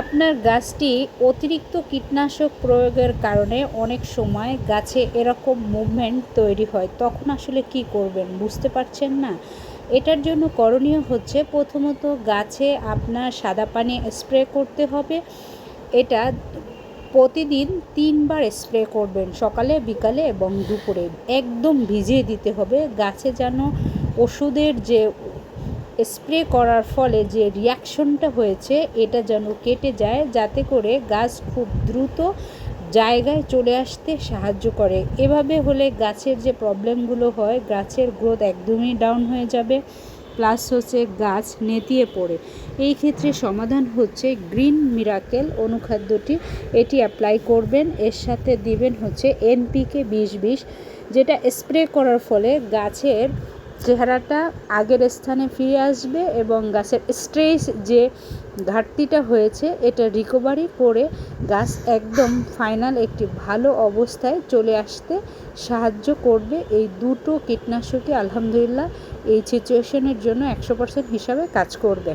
আপনার গাছটি অতিরিক্ত কীটনাশক প্রয়োগের কারণে অনেক সময় গাছে এরকম মুভমেন্ট তৈরি হয়। তখন আসলে কি করবেন বুঝতে পারছেন না? এটার জন্য করণীয় হচ্ছে প্রথমত গাছে আপনার সাদা পানি স্প্রে করতে হবে। এটা প্রতিদিন তিনবার স্প্রে করবেন সকালে, বিকালে এবং দুপুরে। একদম ভিজিয়ে দিতে হবে। গাছে যেন ওষুধের যে স্প্রে করার ফলে যে রিয়াকশনটা হয়েছে, এটা যেন কেটে যায়, যাতে করে গাছ খুব দ্রুত জায়গায় চলে আসতে সাহায্য করে। এভাবে হলে গাছের যে প্রবলেমগুলো হয়, গাছের গ্রোথ একদমই ডাউন হয়ে যাবে, প্লাস হচ্ছে গাছ নেতিয়ে পড়ে। এই ক্ষেত্রে সমাধান হচ্ছে গ্রিন মিরাকেল অনুখাদ্যটি। এটি অ্যাপ্লাই করবেন, এর সাথে দিবেন হচ্ছে এনপিকে বিষ বিষ যেটা স্প্রে করার ফলে গাছের চেহারাটা আগের স্থানে ফিরে আসবে এবং গাছের স্ট্রেস যে ঘাটতিটা হয়েছে, এটা রিকভারি করে গাছ একদম ফাইনাল একটি ভালো অবস্থায় চলে আসতে সাহায্য করবে। এই দুটো কীটনাশকই আলহামদুলিল্লাহ এই সিচুয়েশনের জন্য একশো পার্সেন্ট হিসাবে কাজ করবে।